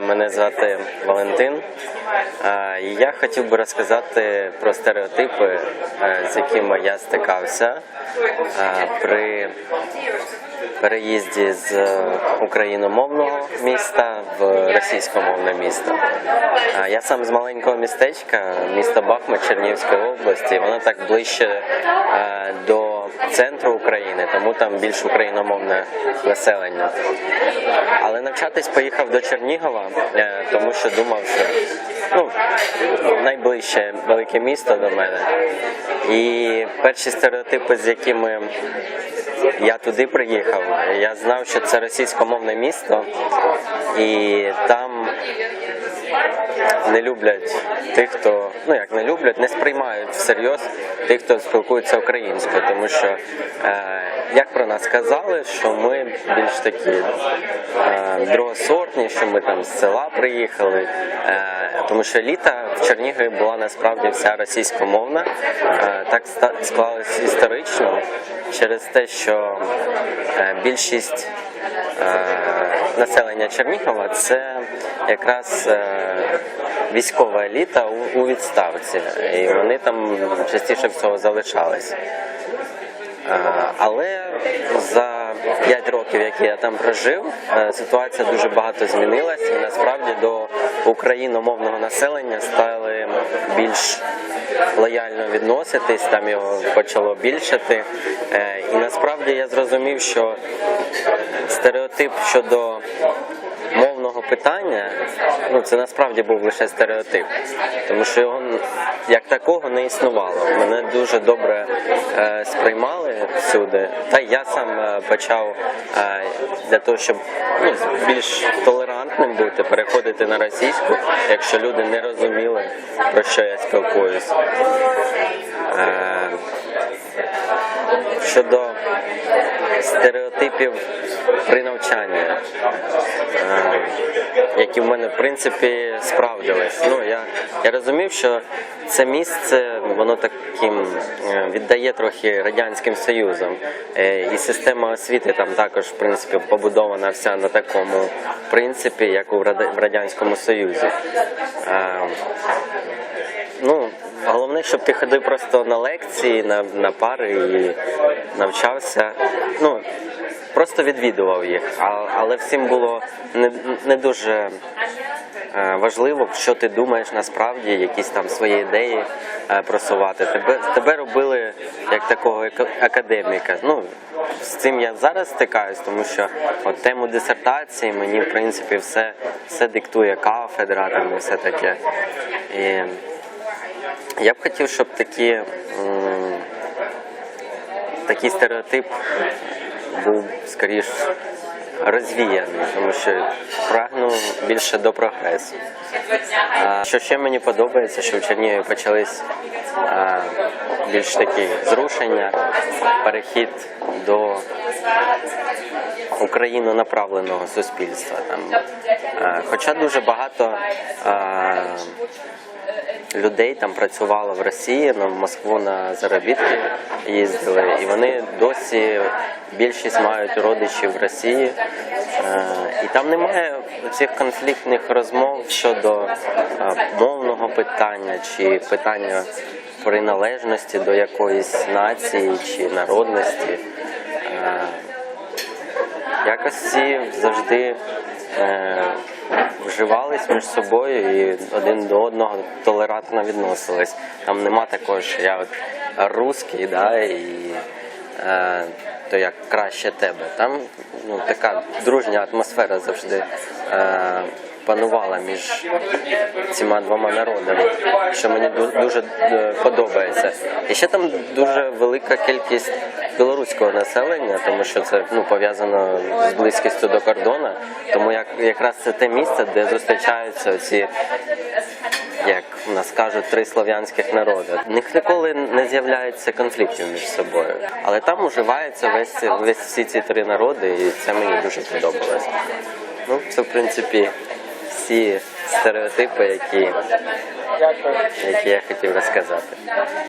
Мене звати Валентин. Я хотів би розказати про стереотипи, е, з якими я стикався при переїзді з україномовного міста в російськомовне місто. Я сам з маленького містечка, міста Бахмут Чернігівської області. Воно так ближче до центру України, тому там більш україномовне населення. Але навчатись поїхав до Чернігова, е, тому що думав, що ну, найближче велике місто до мене. І перші стереотипи, з якими я туди приїхав, я знав, що це російськомовне місто, і там не люблять тих, хто ну як не люблять, не сприймають всерйоз тих, хто спілкується українською, тому що е, як про нас казали, що ми більш такі е, другосортні, що ми там з села приїхали, е, тому що еліта в Чернігові була насправді вся російськомовна. Е, так склалось історично через те, що е, більшість е, населення Чернігова це якраз е, військова еліта у, відставці, і вони там частіше всього залишались. Е, Але за 5 років, які я там прожив, е, ситуація дуже багато змінилась, і насправді до україномовного населення стали більш лояльно відноситись, там його почало більшати. Е, І насправді я зрозумів, що стереотип щодо мовного питання, ну це насправді був лише стереотип, тому що його як такого не існувало. Мене дуже добре е, сприймали всюди. Та я сам е, почав е, для того, щоб ну, більш толерантним бути, переходити на російську, якщо люди не розуміли, про що я спілкуюсь. Е, щодо стереотипів при навчанні, е, які в мене в принципі справдились. Ну я, я розумів, що це місце воно таким е, віддає трохи радянським союзом, Е, і система освіти там також в принципі побудована вся на такому принципі, як у радянському союзі. Ну, головне, щоб ти ходив просто на лекції, на, на пари і навчався. Ну, просто відвідував їх. А, але всім було не, не дуже е, важливо, що ти думаєш насправді, якісь там свої ідеї е, просувати. Тебе, тебе робили як такого академіка. Ну, з цим я зараз стикаюсь, тому що от тему дисертації мені, в принципі, все, все диктує кафедра там і все таке. І я б хотів, щоб такі, такий стереотип був скоріш розвіяний, тому що прагну більше до прогресу. А що ще мені подобається, що в Чернігові почались а, більш такі зрушення, перехід до українонаправленого суспільства. Там, а, хоча дуже багато а, людей там працювало в Росії, в Москву на заробітки їздили, і вони досі більшість мають родичів в Росії. Е, І там немає цих конфліктних розмов щодо е, мовного питання чи питання приналежності до якоїсь нації чи народності. Е, Якось завжди вживались між собою і один до одного толерантно відносились. Там нема такого, що я от русський, да, і е, то як краще тебе. Там ну, така дружня атмосфера завжди е, панувала між цими двома народами, що мені дуже е, подобається. І ще там дуже велика кількість білоруського населення, тому що це ну пов'язано з близькістю до кордону. Тому як якраз це те місце, де зустрічаються ці. Як у нас кажуть, три слов'янських народи. В них ніколи не з'являється конфліктів між собою. Але там уживається весь, весь всі ці три народи, і це мені дуже подобалось. Ну, це в принципі всі стереотипи, які, які я хотів розказати.